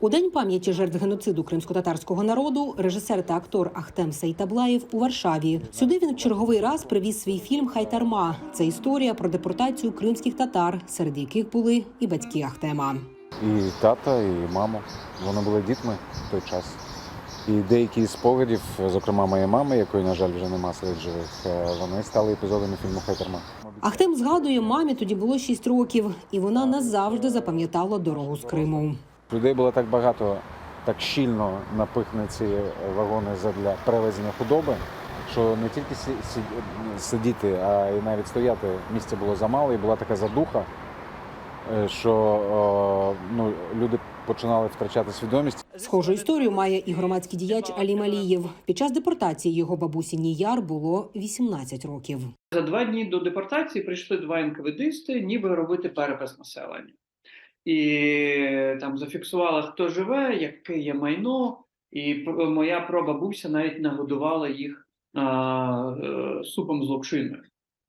У день пам'яті жертв геноциду кримсько-татарського народу режисер та актор Ахтем Сейтаблаєв у Варшаві. Сюди він в черговий раз привіз свій фільм Хайтарма. Це історія про депортацію кримських татар, серед яких були і батьки Ахтема. І тата, і мама. Вони були дітьми в той час. І деякі з спогадів, зокрема моєї мами, якої, на жаль, вже нема серед живих, е, вони стали епізодами фільму Хайтерма. Ахтем згадує, мамі тоді було 6 років, і вона назавжди запам'ятала дорогу з Криму. Людей було так багато, так щільно напихне ці вагони для перевезення худоби, що не тільки сидіти, а й навіть стояти місця було замало, і була така задуха, е, що е, ну, люди починали втрачати свідомість. Схожу історію має і громадський діяч Алім Алієв. Під час депортації його бабусі Ніяр було 18 років. За два дні до депортації прийшли два НКВДисти, ніби робити перепис населення. І там зафіксували, хто живе, яке є майно, і моя прабабуся навіть нагодувала їх а, е, супом з локшиною.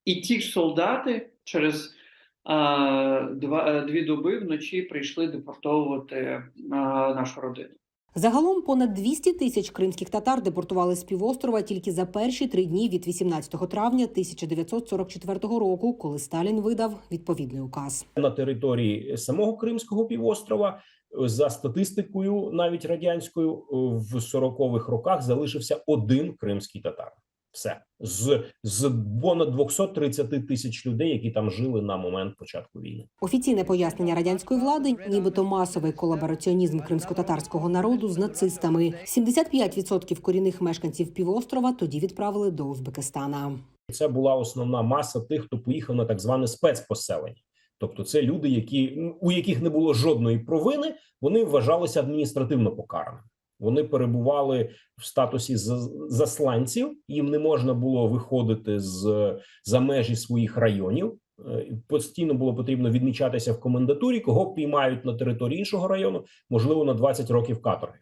І ті ж солдати через а, два, е, дві доби вночі прийшли депортовувати а, нашу родину. Загалом понад 200 тисяч кримських татар депортували з півострова тільки за перші три дні від 18 травня 1944 року, коли Сталін видав відповідний указ. на території самого Кримського півострова. За статистикою, навіть радянською, в 40-х роках залишився один кримський татар. Все з, з понад 230 тисяч людей, які там жили на момент початку війни. Офіційне пояснення радянської влади, нібито масовий колабораціонізм кримсько-татарського народу з нацистами. 75% корінних мешканців півострова тоді відправили до Узбекистана. Це була основна маса тих, хто поїхав на так зване спецпоселення. Тобто, це люди, які у яких не було жодної провини, вони вважалися адміністративно покараними. Вони перебували в статусі за- засланців, їм не можна було виходити з за межі своїх районів. Е, Постійно було потрібно відмічатися в комендатурі, кого піймають на території іншого району, можливо, на 20 років каторги.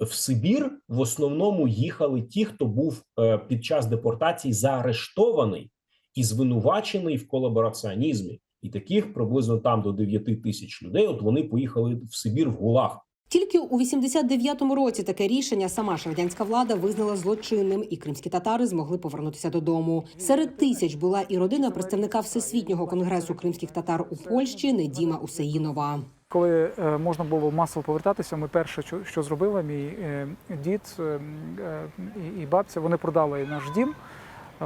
В Сибір в основному їхали ті, хто був е, під час депортації заарештований і звинувачений в колабораціонізмі. І таких приблизно там до 9 тисяч людей. От вони поїхали в Сибір в ГУЛАГ. Тільки у 89-му році таке рішення сама радянська влада визнала злочинним, і кримські татари змогли повернутися додому. Серед тисяч була і родина представника всесвітнього конгресу кримських татар у Польщі Недіма Усеїнова. Коли е, можна було масово повертатися, ми перше, що, зробили, мій е, дід е, і, бабця, вони продали наш дім.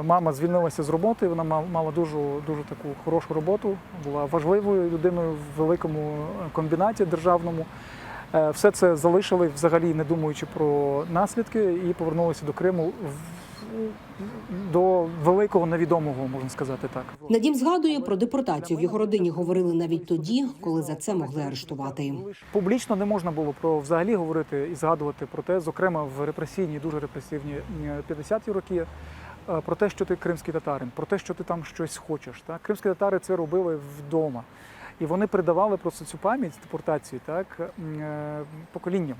Мама звільнилася з роботи. Вона ма- мала дуже дуже таку хорошу роботу, була важливою людиною в великому комбінаті державному. Е, Все це залишили взагалі не думаючи про наслідки, і повернулися до Криму до великого невідомого, можна сказати так. Надім згадує про депортацію. В його родині говорили навіть тоді, коли за це могли арештувати. Публічно не можна було про взагалі говорити і згадувати про те, зокрема в репресійні, дуже репресивні е, 50-ті роки, е, про те, що ти кримський татарин, про те, що ти там щось хочеш. Так? Кримські татари це робили вдома. І вони передавали просто цю пам'ять депортації так, е, поколінням.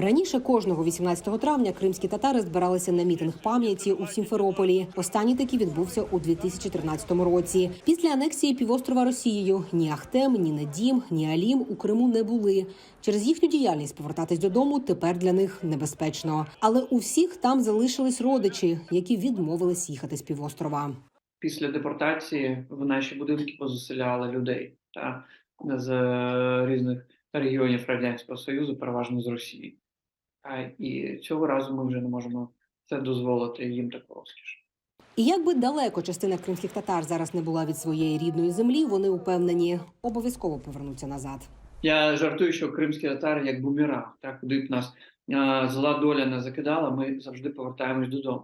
Раніше кожного 18 травня кримські татари збиралися на мітинг пам'яті у Сімферополі. Останній такий відбувся у 2013 році. Після анексії півострова Росією ні Ахтем, ні Надім, ні Алім у Криму не були. Через їхню діяльність повертатись додому тепер для них небезпечно. Але у всіх там залишились родичі, які відмовились їхати з півострова. після депортації в наші будинки позаселяли людей та з е, різних регіонів Радянського Союзу, переважно з Росії. А, і цього разу ми вже не можемо це дозволити їм таку розкіш. І як би далеко частина кримських татар зараз не була від своєї рідної землі, вони упевнені обов'язково повернуться назад. Я жартую, що кримські татари як бумеранг, так куди б нас а, зла доля не закидала, ми завжди повертаємось додому.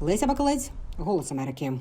Леся Бакалець, Голос Америки.